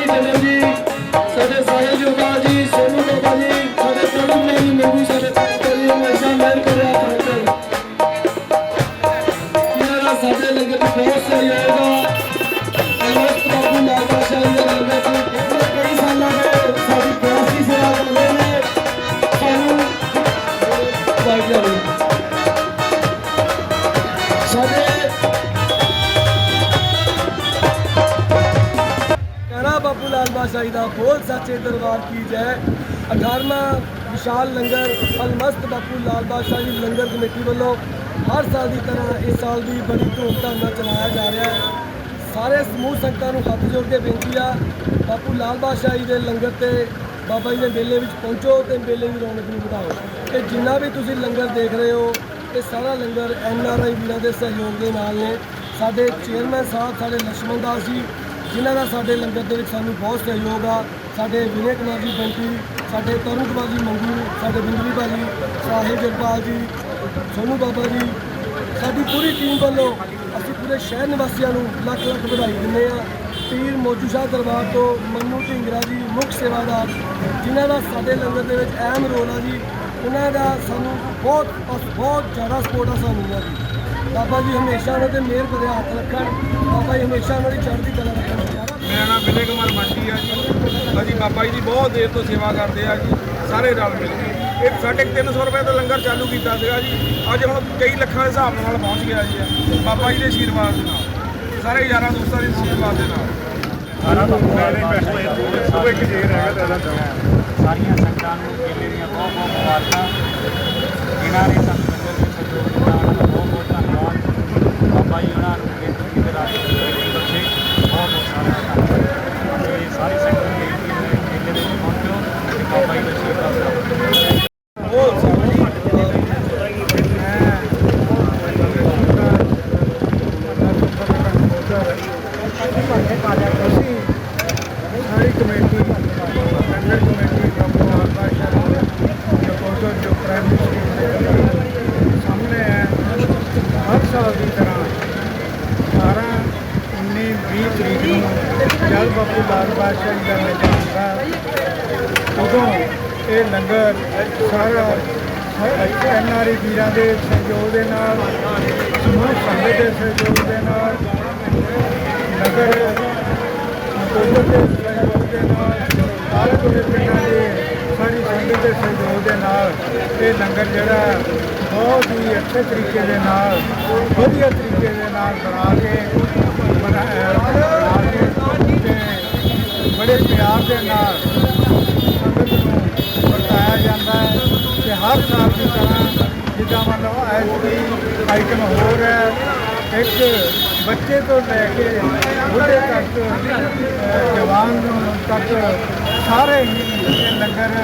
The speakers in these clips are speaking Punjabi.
ਜੀ ਜਨਮ ਜੀ। ਸਾਡੇ ਸਾਰੇ ਜੋਗਾ ਜੀ ਸੋਨੂ ਬਾਬਾ ਜੀ। ਸਾਡੇ ਪ੍ਰਭੂ ਨੇ ਜੀ ਮੈਨੂੰ ਸਾਡੇ ਤਾਤਾ ਜੀ ਹਮੇਸ਼ਾ ਮਿਹਰ ਕਰਿਆ ਕਰਦਾ ਯਾਰਾ ਸਾਡੇ ਲੰਗਰ ਬਹੁਤ ਸਾਰੇ ਨਿਹਾਲ ਬਾਦਸ਼ਾਹੀ ਦਾ ਬੋਲ ਸੱਚੇ ਦਰਬਾਰ ਕੀ ਜੈ? 18ਵਾਂ ਵਿਸ਼ਾਲ ਲੰਗਰ, ਅਲਮਸਤ ਬਾਪੂ ਲਾਲ ਬਾਦਸ਼ਾਹੀ ਲੰਗਰ ਕਮੇਟੀ ਵੱਲੋਂ ਹਰ ਸਾਲ ਦੀ ਤਰ੍ਹਾਂ ਇਸ ਸਾਲ ਵੀ ਬੜੀ ਧੂਮਧਾਮ ਨਾਲ ਚਲਾਇਆ ਜਾ ਰਿਹਾ ਹੈ। ਸਾਰੇ ਸਮੂਹ ਸੰਗਤਾਂ ਨੂੰ ਹੱਥ ਜੋੜ ਕੇ ਬੇਨਤੀ ਆ, ਬਾਪੂ ਲਾਲ ਬਾਦਸ਼ਾਹੀ ਦੇ ਲੰਗਰ ਤੇ ਬਾਬਾ ਜੀ ਦੇ ਮੇਲੇ ਵਿੱਚ ਪਹੁੰਚੋ ਤੇ ਮੇਲੇ ਦੀ ਰੌਣਕ ਨੂੰ ਵਧਾਓ। ਤੇ ਜਿੰਨਾ ਵੀ ਤੁਸੀਂ ਲੰਗਰ ਦੇਖ ਰਹੇ ਹੋ, ਇਹ ਸਾਰਾ ਲੰਗਰ ਐਨ ਆਰ ਆਈ ਵੀਰਾਂ ਦੇ ਸਹਿਯੋਗ ਦੇ ਨਾਲ ਨੇ। ਸਾਡੇ ਚੇਅਰਮੈਨ ਸਾਹਿਬ, ਸਾਡੇ ਲక్ష్ਮਣ ਦਾਸ ਜੀ ਜਿਨ੍ਹਾਂ ਦਾ ਸਾਡੇ ਲੰਗਰ ਦੇ ਵਿੱਚ ਸਾਨੂੰ ਬਹੁਤ ਸਹਿਯੋਗ ਆ, ਸਾਡੇ ਵਿਨੇ ਕੁਮਾਰ ਜੀ ਬੰਟੀ, ਸਾਡੇ ਤਰੁਣ ਕੁਮਾਰ ਜੀ ਮੰਗੂ, ਸਾਡੇ ਬਿੰਦਰੀ ਭਾਜੀ ਸਾਹਿਬ ਜਗਪਾਲ ਜੀ, ਸੋਨੂ ਬਾਬਾ ਜੀ, ਸਾਡੀ ਪੂਰੀ ਟੀਮ ਵੱਲੋਂ ਅਸੀਂ ਪੂਰੇ ਸ਼ਹਿਰ ਨਿਵਾਸੀਆਂ ਨੂੰ ਲੱਖ ਲੱਖ ਵਧਾਈ ਦਿੰਦੇ ਆ ਪੀਰ ਮੌਜੂ ਸ਼ਾਹ ਦਰਬਾਰ ਤੋਂ ਮੰਨੂ ਢਿੰਗਰਾ ਜੀ, ਮੁੱਖ ਸੇਵਾਦਾਰ, ਜਿਨ੍ਹਾਂ ਦਾ ਸਾਡੇ ਲੰਗਰ ਦੇ ਵਿੱਚ ਅਹਿਮ ਰੋਲ ਆ ਜੀ, ਉਹਨਾਂ ਦਾ ਸਾਨੂੰ ਬਹੁਤ ਬਹੁਤ ਜ਼ਿਆਦਾ ਸਪੋਰਟ ਆ ਸਾਨੂੰ। ਉਹਨਾਂ ਬਾਬਾ ਜੀ ਹਮੇਸ਼ਾ ਉਹਨਾਂ ਤੇ ਮਿਹਰ ਭਰਿਆ ਹੱਥ ਰੱਖਣ ਬਾਬਾ ਜੀ ਹਮੇਸ਼ਾ ਉਹਨਾਂ ਦੀ ਚੜ੍ਹਦੀ ਕਲਾ ਰੱਖਣ। ਮੇਰਾ ਨਾਮ ਵਿਜੇ ਕੁਮਾਰ ਮੰਡੀ ਆ ਜੀ। ਅਸੀਂ ਬਾਬਾ ਜੀ ਦੀ ਬਹੁਤ ਦੇਰ ਤੋਂ ਸੇਵਾ ਕਰਦੇ ਆ ਜੀ ਸਾਰੇ ਰਲ ਮਿਲ ਕੇ। ਇਹ ਸਾਡੇ 300 ਰੁਪਏ ਦਾ ਲੰਗਰ ਚਾਲੂ ਕੀਤਾ ਸੀਗਾ ਜੀ। ਅੱਜ ਹੁਣ ਕਈ ਲੱਖਾਂ ਦੇ ਹਿਸਾਬ ਨਾਲ ਪਹੁੰਚ ਗਿਆ ਜੀ ਬਾਬਾ ਜੀ ਦੇ ਆਸ਼ੀਰਵਾਦ ਦੇ ਨਾਲ ਸਾਰੇ ਯਾਰਾਂ ਦੋਸਤਾਂ ਦੇ ਆਸ਼ੀਰਵਾਦ ਦੇ ਨਾਲ। ਸਾਰਾ ਸਭ ਇੱਕ ਜੇ ਰਹਿ ਗਿਆ ਸਾਰੀਆਂ ਸੰਗਤਾਂ ਨੂੰ ਮੇਲੇ ਦੀਆਂ ਬਹੁਤ ਬਹੁਤ ਮੁਬਾਰਕਾਂ ਜਿਨ੍ਹਾਂ ਨੇ ਸਾਨੂੰ ਲੰਗਰ ਵਿੱਚ ਸਹਿਯੋਗ ਦਿੱਤਾ ਉਹਨਾਂ ਦਾ ਬਹੁਤ ਬਹੁਤ ਧੰਨਵਾਦ ਬਾਬਾ ਜੀ ਉਹਨਾਂ ਨੂੰ ਬੇਨਤੀ ਦੇ ਰਾਜ ਬਖਸ਼ੇ ਬਹੁਤ ਬਹੁਤ ਸਾਰਾ ਧੰਨਵਾਦ ਤੇ ਸਾਰੀ ਸੰਗਤ ਨੂੰ ਬੇਨਤੀ ਹੈ ਕਿ ਮੇਲੇ ਦੇ ਵਿੱਚ ਪਹੁੰਚੋ ਤੇ ਬਾਬਾ ਜੀ ਦਾ ਆਸ਼ੀਰਵਾਦ ਪ੍ਰਾਪਤ ਕਰੋ ਸਾਰੀ ਕਮੇਟੀ ਲੰਗਰ ਕਮੇਟੀ ਬਾਬੂ ਆਲਬਾਸ਼ਾ ਜੋ ਕੋਟੋ ਜੋ ਪ੍ਰਾਈਮ ਮਿਨਿਸਟਰ ਸਾਹਮਣੇ ਹੈ ਹਰ ਸਾਲ ਦੀ ਤਰ੍ਹਾਂ 18 19 20 ਤਰੀਕ ਨੂੰ ਜਦ ਬਾਪੂ ਲਾਲ ਬਾਦਸ਼ਾਹ ਜੀ ਦਾ ਮੇਲਾ ਹੁੰਦਾ। ਉਦੋਂ ਇਹ ਲੰਗਰ ਸਾਰਾ ਐਨਆਰਈ ਵੀਰਾਂ ਦੇ ਸਹਿਯੋਗ ਦੇ ਨਾਲ, ਸਮੂਹ ਸੰਗਤ ਦੇ ਸਹਿਯੋਗ ਦੇ ਨਾਲ ਇਹ ਲੰਗਰ ਜਿਹੜਾ ਬਹੁਤ ਹੀ ਅੱਛੇ ਤਰੀਕੇ ਦੇ ਨਾਲ ਵਧੀਆ ਤਰੀਕੇ ਦੇ ਨਾਲ ਬਣਾ ਕੇ ਬਣਾਇਆ ਬਣਾ ਕੇ ਤੇ ਬੜੇ ਪਿਆਰ ਦੇ ਨਾਲ ਸੰਗਤ ਨੂੰ ਵਰਤਾਇਆ ਜਾਂਦਾ ਹੈ ਤੇ ਹਰ ਸਾਲ ਦੀ ਤਰ੍ਹਾਂ ਜਿੱਦਾਂ ਮੰਨ ਲਓ ਐਸਪੀ ਆਈਟਮ ਹੋ ਰਿਹਾ ਹੈ ਇੱਕ ਬੱਚੇ ਤੋਂ ਲੈ ਕੇ ਬੁੱਢੇ ਤੱਕ ਜਵਾਨ ਨੂੰ ਤੱਕ ਸਾਰੇ ਹੀ ਇਹ ਲੰਗਰ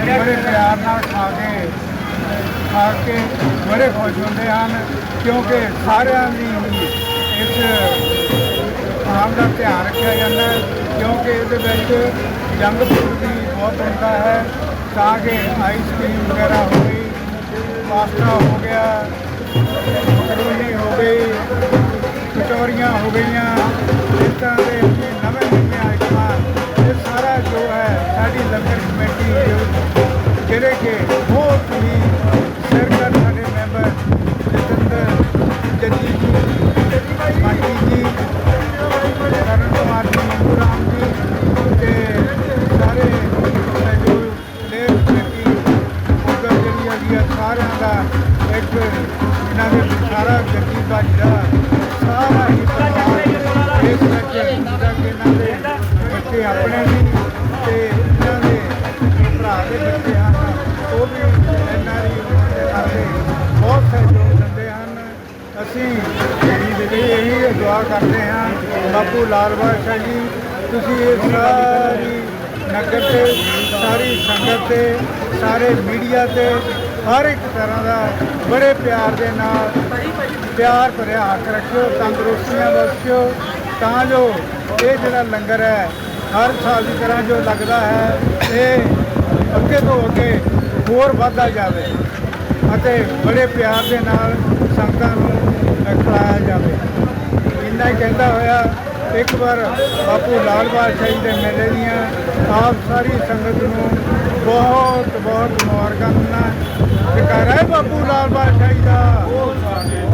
ਬੜੇ ਪਿਆਰ ਨਾਲ ਖਾ ਕੇ ਖਾ ਕੇ ਬੜੇ ਖੁਸ਼ ਹੁੰਦੇ ਹਨ, ਕਿਉਂਕਿ ਸਾਰਿਆਂ ਦੀ ਹੀ ਇਸ ਆਮ ਦਾ ਧਿਆਨ ਰੱਖਿਆ ਜਾਂਦਾ ਹੈ, ਕਿਉਂਕਿ ਇਹਦੇ ਵਿੱਚ ਜੰਗ ਫੂਡ ਵੀ ਬਹੁਤ ਹੁੰਦਾ ਹੈ, ਤਾਂ ਕਿ ਆਈਸ ਆਈਸਕ੍ਰੀਮ ਵਗੈਰਾ ਹੋ ਗਈ, ਪਾਸਤਾ ਹੋ ਗਿਆ, ਮਕਰੋਨੀ ਹੋ ਗਈ ਚੋਰੀਆਂ ਹੋ ਗਈਆਂ। ਇਸ ਤਰ੍ਹਾਂ ਦੇ ਨਵੇਂ ਨਵੇਂ ਆਈਟਮਾਂ ਇਹ ਸਾਰਾ ਜੋ ਹੈ ਸਾਡੀ ਲੰਗਰ ਕਮੇਟੀ ਜਿਹੜੇ ਕਿ ਬਹੁਤ ਹੀ ਸਿਰਕਰ ਸਾਡੇ ਮੈਂਬਰ ਜਤਿੰਦਰ ਜੱਜੀ ਜੀ, ਮਾਟੀ ਜੀ ਕਰਨ ਕੁਮਾਰ ਜੀ, ਰਾਮ ਜੀ, ਤੇ ਸਾਰੇ ਜੋ ਲੇਰ ਕਮੇਟੀ ਉਧਰ ਜਿਹੜੀ ਹੈਗੀ ਸਾਰਿਆਂ ਦਾ ਇੱਕ ਇਹਨਾਂ ਦੇ ਸਾਰਾ ਜੱਗੀ ਬਾਜਰਾ ਸਾਰਾ ਹੀ ਪਰਿਵਾਰ ਇਸ ਕਰਕੇ ਜਿਹੜਾ ਕਿ ਇਹਨਾਂ ਦੇ ਬੱਚੇ ਆਪਣੇ ਵੀ ਤੇ ਇਹਨਾਂ ਦੇ ਭਰਾ ਦੇ ਬੱਚੇ ਹਨ, ਉਹ ਵੀ ਇਹਨਾਂ ਦੀ ਸਾਡੇ ਬਹੁਤ ਸਹਿਯੋਗ ਦਿੰਦੇ ਹਨ। ਅਸੀਂ ਇਹ ਇਹੀ ਦੁਆ ਕਰਦੇ ਹਾਂ, ਬਾਪੂ ਲਾਲ ਬਾਦਸ਼ਾਹ ਜੀ, ਤੁਸੀਂ ਇਹ ਸਾਰੀ ਨਗਰ ਤੇ, ਸਾਰੀ ਸੰਗਤ ਤੇ, ਸਾਰੇ ਮੀਡੀਆ ਤੇ ਹਰ ਇੱਕ ਤਰ੍ਹਾਂ ਦਾ ਬੜੇ ਪਿਆਰ ਦੇ ਨਾਲ, ਪਿਆਰ ਭਰਿਆ ਹੱਥ ਰੱਖਿਓ, ਤੰਦਰੁਸਤੀਆਂ ਬਖਸ਼ਿਓ ਤਾਂ ਜੋ ਇਹ ਜਿਹੜਾ ਲੰਗਰ ਹੈ, ਹਰ ਸਾਲ ਦੀ ਤਰ੍ਹਾਂ ਜੋ ਲੱਗਦਾ ਹੈ, ਇਹ ਅੱਗੇ ਤੋਂ ਅੱਗੇ ਹੋਰ ਵੱਧਦਾ ਜਾਵੇ ਅਤੇ ਬੜੇ ਪਿਆਰ ਦੇ ਨਾਲ ਸੰਗਤਾਂ ਨੂੰ ਖਿਲਾਇਆ ਜਾਵੇ। ਇੰਨਾ ਹੀ ਕਹਿੰਦਾ ਹੋਇਆ ਇੱਕ ਵਾਰ ਬਾਪੂ ਲਾਲ ਬਾਦਸ਼ਾਹ ਦੇ ਮੇਲੇ ਦੀਆਂ ਆਪ ਸਾਰੀ ਸੰਗਤ ਨੂੰ ਬਹੁਤ ਬਹੁਤ ਮੁਬਾਰਕਾਂ ਦਿੰਦਾ ਜਕਾਰਾ ਹੈ ਬਾਪੂ ਲਾਲ ਬਾਦਸ਼ਾਹ ਦਾ।